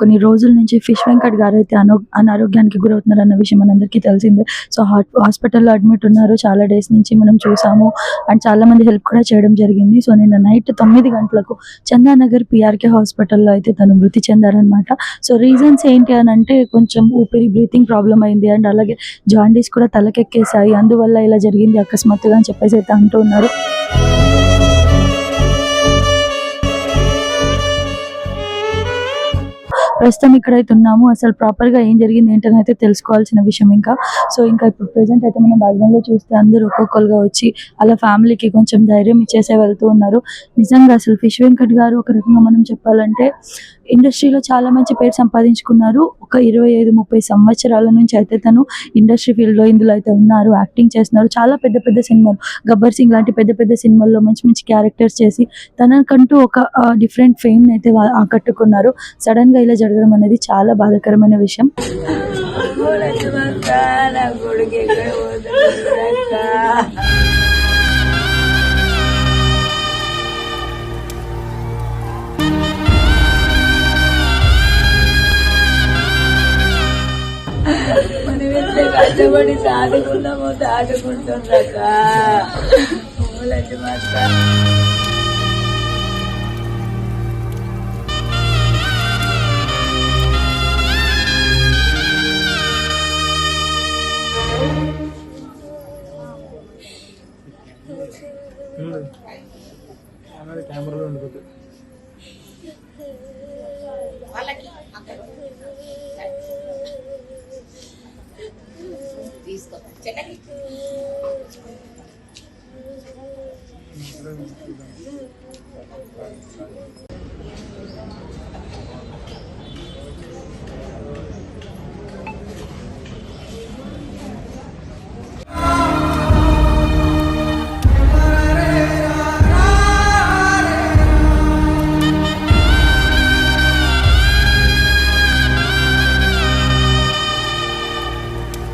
కొన్ని రోజుల నుంచి ఫిష్ వెంకట్ గారు అయితే అనో అనారోగ్యానికి గురవుతున్నారు అన్న విషయం మనందరికీ తెలిసిందే. సో హాట్ హాస్పిటల్లో అడ్మిట్ ఉన్నారు. చాలా డేస్ నుంచి మనం చూసాము. అండ్ చాలా మంది హెల్ప్ కూడా చేయడం జరిగింది. సో నిన్న నైట్ తొమ్మిది గంటలకు చందానగర్ పిఆర్కే హాస్పిటల్లో అయితే తను మృతి చెందారనమాట సో రీజన్స్ ఏంటి అని అంటే కొంచెం ఊపిరి బ్రీతింగ్ ప్రాబ్లం అయింది. అండ్ అలాగే జాండీస్ కూడా తలకెక్కేసాయి అందువల్ల ఇలా జరిగింది అకస్మాత్తుగా అని చెప్పేసి అయితే అంటూ ఉన్నారు. ప్రస్తుతం ఇక్కడైతే ఉన్నాము. అసలు ప్రాపర్గా ఏం జరిగింది ఏంటని అయితే తెలుసుకోవాల్సిన విషయం ఇంకా. సో ఇంకా ఇప్పుడు ప్రెసెంట్ అయితే మనం బ్యాక్గ్రౌండ్లో చూస్తే అందరూ ఒక్కొక్కరుగా వచ్చి అలా ఫ్యామిలీకి కొంచెం ధైర్యం ఇచ్చేసే వెళ్తూ ఉన్నారు. నిజంగా అసలు ఫిష్ వెంకట్ గారు ఒక రకంగా మనం చెప్పాలంటే ఇండస్ట్రీలో చాలా మంచి పేరు సంపాదించుకున్నారు. ఒక ఇరవై ఐదు ముప్పై సంవత్సరాల నుంచి అయితే తను ఇండస్ట్రీ ఫీల్డ్లో ఇందులో అయితే ఉన్నారు. యాక్టింగ్ చేస్తున్నారు. చాలా పెద్ద పెద్ద సినిమాలు. గబ్బర్ సింగ్ లాంటి పెద్ద పెద్ద సినిమాల్లో మంచి మంచి క్యారెక్టర్స్ చేసి తనకంటూ ఒక డిఫరెంట్ ఫేమ్ అయితే ఆకట్టుకున్నారు. సడన్గా ఇలా జరగడం అనేది చాలా బాధాకరమైన విషయం. నా కొడుకు ఎక్కడ పోతున్నాడు మనం ఎంత కష్టపడి సాదుకున్నామో దాటుకుంటుండక లక్ష్మక్క కెమెరాలో